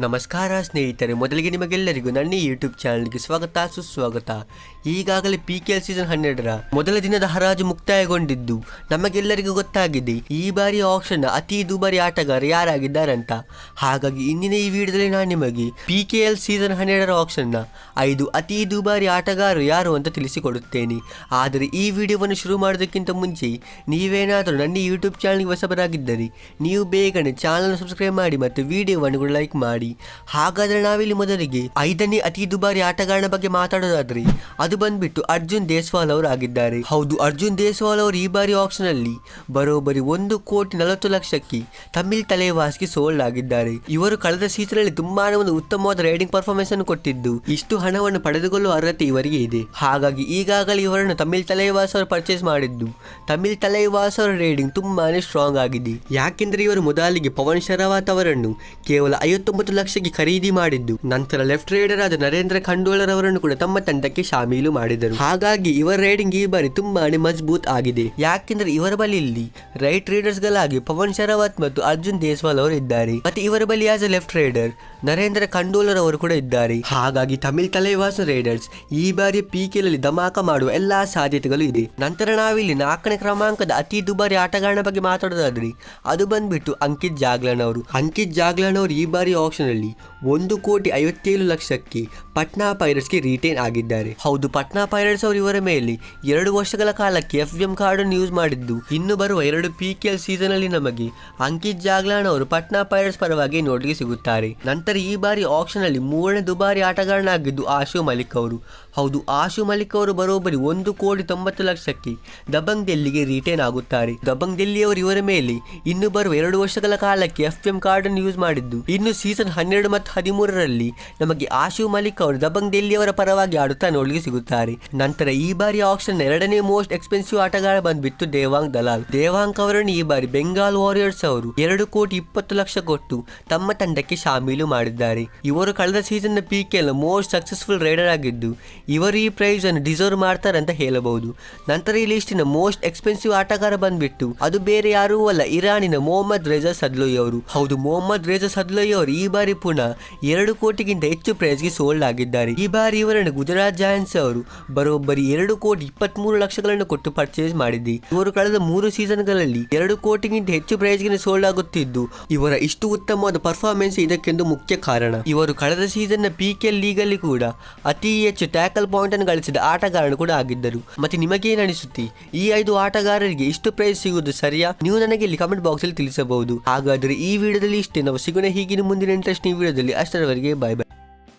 ನಮಸ್ಕಾರ ಸ್ನೇಹಿತರೆ, ಮೊದಲಿಗೆ ನಿಮಗೆಲ್ಲರಿಗೂ ನನ್ನ ಯೂಟ್ಯೂಬ್ ಚಾನಲ್ಗೆ ಸ್ವಾಗತ, ಸುಸ್ವಾಗತ. ಈಗಾಗಲೇ ಪಿ ಕೆ ಎಲ್ ಸೀಸನ್ ಹನ್ನೆರಡರ ಮೊದಲ ದಿನದ ಹರಾಜು ಮುಕ್ತಾಯಗೊಂಡಿದ್ದು ನಮಗೆಲ್ಲರಿಗೂ ಗೊತ್ತಾಗಿದೆ, ಈ ಬಾರಿ ಆಕ್ಷನ್ ಅತಿ ದುಬಾರಿ ಆಟಗಾರ ಯಾರಾಗಿದ್ದಾರಂತ. ಹಾಗಾಗಿ ಇಂದಿನ ಈ ವಿಡಿಯೋದಲ್ಲಿ ನಾನು ನಿಮಗೆ ಪಿ ಕೆ ಎಲ್ ಸೀಸನ್ ಹನ್ನೆರಡರ ಆಕ್ಷನ್ನ ಐದು ಅತಿ ದುಬಾರಿ ಆಟಗಾರರು ಯಾರು ಅಂತ ತಿಳಿಸಿಕೊಡುತ್ತೇನೆ. ಆದರೆ ಈ ವಿಡಿಯೋವನ್ನು ಶುರು ಮಾಡೋದಕ್ಕಿಂತ ಮುಂಚೆ ನೀವೇನಾದರೂ ನನ್ನ ಯೂಟ್ಯೂಬ್ ಚಾನಲ್ಗೆ ಹೊಸಬರಾಗಿದ್ದರೆ, ನೀವು ಬೇಗನೆ ಚಾನಲ್ನ ಸಬ್ಸ್ಕ್ರೈಬ್ ಮಾಡಿ ಮತ್ತು ವಿಡಿಯೋವನ್ನು ಕೂಡ ಲೈಕ್ ಮಾಡಿ. ಹಾಗಾದ್ರೆ ನಾವಿಲ್ಲಿ ಮೊದಲಿಗೆ ಐದನೇ ಅತಿ ದುಬಾರಿ ಆಟಗಾರನ ಬಗ್ಗೆ ಮಾತಾಡೋದಾದ್ರೆ ಅದು ಬಂದ್ಬಿಟ್ಟು ಅರ್ಜುನ್ ದೇಸ್ವಾಲ್ ಅವರು ಆಗಿದ್ದಾರೆ ಹೌದು, ಅರ್ಜುನ್ ದೇಸ್ವಾಲ್ ಅವರು ಈ ಬಾರಿ ಆಪ್ಷನ್ ಅಲ್ಲಿ ಬರೋಬ್ಬರಿ ಒಂದು ಕೋಟಿ ನಲವತ್ತು ಲಕ್ಷಕ್ಕೆ ತಮಿಳ್ ತಲೆವಾಸ್ಗೆ ಸೋಲ್ಡ್ ಆಗಿದ್ದಾರೆ. ಇವರು ಕಳೆದ ಸೀಸನ್ ಅಲ್ಲಿ ತುಂಬಾನೇ ಒಂದು ಉತ್ತಮವಾದ ರೈಡಿಂಗ್ ಪರ್ಫಾರ್ಮೆನ್ಸ್ ಅನ್ನು ಕೊಟ್ಟಿದ್ದು, ಇಷ್ಟು ಹಣವನ್ನು ಪಡೆದುಕೊಳ್ಳುವ ಅರ್ಹತೆ ಇವರಿಗೆ ಇದೆ. ಹಾಗಾಗಿ ಈಗಾಗಲೇ ಇವರನ್ನು ತಮಿಳ್ ತಲೆವಾಸ್ ಅವರು ಪರ್ಚೇಸ್ ಮಾಡಿದ್ದು, ತಮಿಳ್ ತಲೆವಾಸ್ ಅವರ ರೈಡಿಂಗ್ ತುಂಬಾನೇ ಸ್ಟ್ರಾಂಗ್ ಆಗಿದೆ. ಯಾಕೆಂದ್ರೆ ಇವರು ಮೊದಲಿಗೆ ಪವನ್ ಶರಾವತ್ ಅವರನ್ನು ಕೇವಲ ಐವತ್ತೊಂಬತ್ತು ಲಕ್ಷಕ್ಕೆ ಖರೀದಿ ಮಾಡಿದ್ದು. ನಂತರ ಲೆಫ್ಟ್ ರೈಡರ್ ಆದ ನರೇಂದ್ರ ಖಂಡೋಳರ್ ಅವರನ್ನು ಕೂಡ ತಮ್ಮ ತಂಡಕ್ಕೆ ಶಾಮೀಲು ಮಾಡಿದರು. ಹಾಗಾಗಿ ಇವರ ರೈಡಿಂಗ್ ಈ ಬಾರಿ ತುಂಬಾನೇ ಮಜಬೂತ್ ಆಗಿದೆ. ಯಾಕೆಂದ್ರೆ ಇವರ ಬಳಿ ಇಲ್ಲಿ ರೈಟ್ ರೈಡರ್ಸ್ ಗಳಾಗಿ ಪವನ್ ಶರಾವತ್ ಮತ್ತು ಅರ್ಜುನ್ ದೇಸ್ವಾಲ್ ಅವರು ಇದ್ದಾರೆ. ಮತ್ತೆ ಇವರ ಬಳಿ as a left raider Narendra Khandolar ಅವರು ಕೂಡ ಇದ್ದಾರೆ. ಹಾಗಾಗಿ ತಮಿಳ್ ತಲೆವಾಸ ರೈಡರ್ಸ್ ಈ ಬಾರಿ ಪಿಕೆಲಲ್ಲಿ ಧಮಾಕ ಮಾಡುವ ಎಲ್ಲಾ ಸಾಧ್ಯತೆಗಳು ಇದೆ. ನಂತರ ನಾವಿಲ್ಲಿ ನಾಲ್ಕನೇ ಕ್ರಮಾಂಕದ ಅತಿ ದುಬಾರಿ ಆಟಗಾರನ ಬಗ್ಗೆ ಮಾತಾಡೋದಾದ್ರೆ ಅದು ಬಂದ್ಬಿಟ್ಟು ಅಂಕಿತ್ ಜಾಗ್ಲನ್ ಅವರು. ಅಂಕಿತ್ ಜಾಗ್ಲನ್ ಅವರು ಈ ಬಾರಿ ಆಕ್ಷನ್ ಅಲ್ಲಿ ಒಂದು ಕೋಟಿ ಐವತ್ತೇಳು ಲಕ್ಷಕ್ಕೆ ಪಟ್ನಾ ಪೈರಟ್ಸ್ಗೆ ರಿಟೈನ್ ಆಗಿದ್ದಾರೆ. ಹೌದು, ಪಟ್ನಾ ಪೈರಟ್ಸ್ ಅವರು ಇವರ ಮೇಲೆ ಎರಡು ವರ್ಷಗಳ ಕಾಲಕ್ಕೆ ಎಫ್ ಎಂ ಕಾರ್ಡ್ ಅನ್ನು ಯೂಸ್ ಮಾಡಿದ್ದು. ಇನ್ನು ಬರುವ ಎರಡು ಪಿ ಕೆ ಎಲ್ ಸೀಸನ್ ಅಲ್ಲಿ ನಮಗೆ ಅಂಕಿತ್ ಜಾಗ್ಲಾನ್ ಅವರು ಪಟ್ನಾ ಪೈರಟ್ಸ್ ಪರವಾಗಿ ನೋಟಿಗೆ ಸಿಗುತ್ತಾರೆ. ನಂತರ ಈ ಬಾರಿ ಆಕ್ಷನ್ ಅಲ್ಲಿ ಮೂರನೇ ದುಬಾರಿ ಆಟಗಾರನಾಗಿದ್ದು ಆಶು ಮಲಿಕ್ ಅವರು. ಹೌದು, ಆಶು ಮಲಿಕ್ ಅವರು ಬರೋಬ್ಬರಿ ಒಂದು ಕೋಟಿ ತೊಂಬತ್ತು ಲಕ್ಷಕ್ಕೆ ದಬಂಗ್ ದೆಲ್ಲಿಗೆ ರಿಟೈನ್ ಆಗುತ್ತಾರೆ. ದಬಂಗ್ ಡೆಲ್ಲಿಯವರು ಇವರ ಮೇಲೆ ಇನ್ನು ಬರುವ ಎರಡು ವರ್ಷಗಳ ಕಾಲಕ್ಕೆ ಎಫ್ ಎಂ ಕಾರ್ಡ್ ಅನ್ನು ಯೂಸ್ ಮಾಡಿದ್ದು. ಇನ್ನು ಸೀಸನ್ ಹನ್ನೆರಡು ಮತ್ತು ಹದಿಮೂರರಲ್ಲಿ ನಮಗೆ ಆಶು ಮಲಿಕ್ ಅವರು ದಬಂಗ್ ಡೆಲ್ಲಿಯವರ ಪರವಾಗಿ ಆಡುತ್ತಾ ನೋಡಲಿಕ್ಕೆ ಸಿಗುತ್ತಾರೆ. ನಂತರ ಈ ಬಾರಿ ಆಕ್ಷನ್ ಎರಡನೇ ಮೋಸ್ಟ್ ಎಕ್ಸ್ಪೆನ್ಸಿವ್ ಆಟಗಾರ ಬಂದ್ಬಿಟ್ಟು ದೇವಾಂಗ್ ದಲಾಲ್. ದೇವಾಂಗ್ ಅವರನ್ನು ಈ ಬಾರಿ ಬೆಂಗಾಲ್ ವಾರಿಯರ್ಸ್ ಅವರು ಎರಡು ಕೋಟಿ ಇಪ್ಪತ್ತು ಲಕ್ಷ ಕೊಟ್ಟು ತಮ್ಮ ತಂಡಕ್ಕೆ ಶಾಮೀಲು ಮಾಡಿದ್ದಾರೆ. ಇವರು ಕಳೆದ season P K most successful raider ಆಗಿದ್ದು, ಇವರು ಈ ಪ್ರೈಸ್ ಅನ್ನು ಡಿಸರ್ವ್ ಮಾಡ್ತಾರೆ ಅಂತ ಹೇಳಬಹುದು. ನಂತರ ಈ ಲಿಸ್ಟಿನ ಮೋಸ್ಟ್ ಎಕ್ಸ್ಪೆನ್ಸಿವ್ ಆಟಗಾರ ಬಂದ್ಬಿಟ್ಟು, ಅದು ಬೇರೆ ಯಾರೂ ಅಲ್ಲ, ಇರಾನಿನ ಮೊಹಮ್ಮದ್ ರೇಜಾ ಸದ್ಲೋಯ್ ಅವರು. ಹೌದು, ಮೊಹಮ್ಮದ್ ರೇಜಾ ಸದ್ಲೋಯ್ ಅವರು ಈ ಬಾರಿ ಪುನಃ ಎರಡು ಕೋಟಿಗಿಂತ ಹೆಚ್ಚು ಪ್ರೈಸ್ಗೆ ಸೋಲ್ಡ್ ಆಗಿದ್ದಾರೆ. ಈ ಬಾರಿ ಇವರನ್ನು ಗುಜರಾತ್ ಜಾಯನ್ಸ್ ಅವರು ಬರೋಬ್ಬರಿ ಎರಡು ಕೋಟಿ ಇಪ್ಪತ್ಮೂರು ಲಕ್ಷಗಳನ್ನು ಕೊಟ್ಟು ಪರ್ಚೇಸ್ ಮಾಡಿದೆ ಇವರು ಕಳೆದ ಮೂರು ಸೀಸನ್ಗಳಲ್ಲಿ ಎರಡು ಕೋಟಿಗಿಂತ ಹೆಚ್ಚು ಪ್ರೈಸ್ಗೆ ಸೋಲ್ಡ್ ಆಗುತ್ತಿದ್ದು, ಇವರ ಇಷ್ಟು ಉತ್ತಮವಾದ ಪರ್ಫಾರ್ಮೆನ್ಸ್ ಇದಕ್ಕೆಂದು ಮುಖ್ಯ ಕಾರಣ. ಇವರು ಕಳೆದ ಸೀಸನ್ನ ಪಿ ಕೆ ಲೀಗಲ್ಲಿ ಕೂಡ ಅತಿ ಹೆಚ್ಚು ಟ್ಯಾಕಲ್ ಪಾಯಿಂಟ್ ಅನ್ನು ಗಳಿಸಿದ ಆಟಗಾರನು ಕೂಡ ಆಗಿದ್ದರು. ಮತ್ತೆ ನಿಮಗೇನು ಈ ಐದು ಆಟಗಾರರಿಗೆ ಇಷ್ಟು ಪ್ರೈಸ್ ಸಿಗುವುದು ಸರಿಯಾ? ನೀವು ನನಗೆ ಇಲ್ಲಿ ಕಮೆಂಟ್ ಬಾಕ್ಸ್ ಅಲ್ಲಿ ತಿಳಿಸಬಹುದು. ಹಾಗಾದ್ರೆ ಈ ವಿಡಿಯೋದಲ್ಲಿ ಇಷ್ಟೇ. ನಾವು ಸಿಗೋಣ ಹೀಗಿನ ಮುಂದಿನ ಇಂಟ್ರೆಸ್ಟಿಂಗ್ ವಿಡಿಯೋದಲ್ಲಿ ಅಷ್ಟರವರೆಗೆ ಬಾಯ್ ಬಾಯ್.